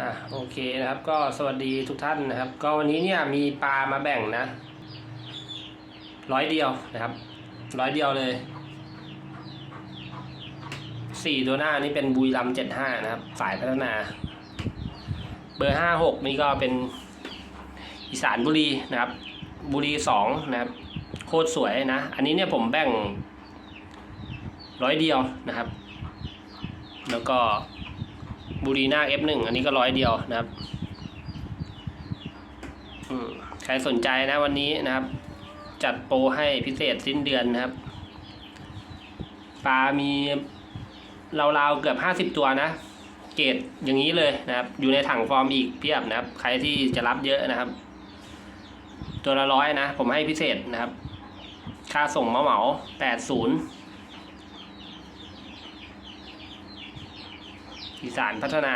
อะโอเคนะครับก็สวัสดีทุกท่านนะครับ ก็วันนี้เนี่ยมีปลามาแบ่งนะร้อยเดียวนะครับร้อยเดียวเลยสี่ตัวหน้านี่เป็นบุยลำเจ็ดห้านะครับ สายพัฒนา เบอร์ห้าหกนี่ก็เป็นอีสานบุรีนะครับ บุรีสองนะครับ โคตรสวยนะ อันนี้เนี่ยผมแบ่งร้อยเดียวนะครับ แล้วก็ บุรีหน้า F1 อันนี้ก็ร้อยเดียวนะครับใครสนใจนะวันนี้นะครับ จัดโปรให้พิเศษสิ้นเดือนนะครับ ปลามีราวๆเกือบห้าสิบ50ตัวนะเกรดอย่างนี้เลยนะครับ อยู่ในถังฟอร์มอีกเพียบนะครับ ใครที่จะรับเยอะนะครับ ตัวละร้อยนะ ผมให้พิเศษนะครับ ค่าส่งเมาเหมาแปดศูนย์ อีสานพัฒนา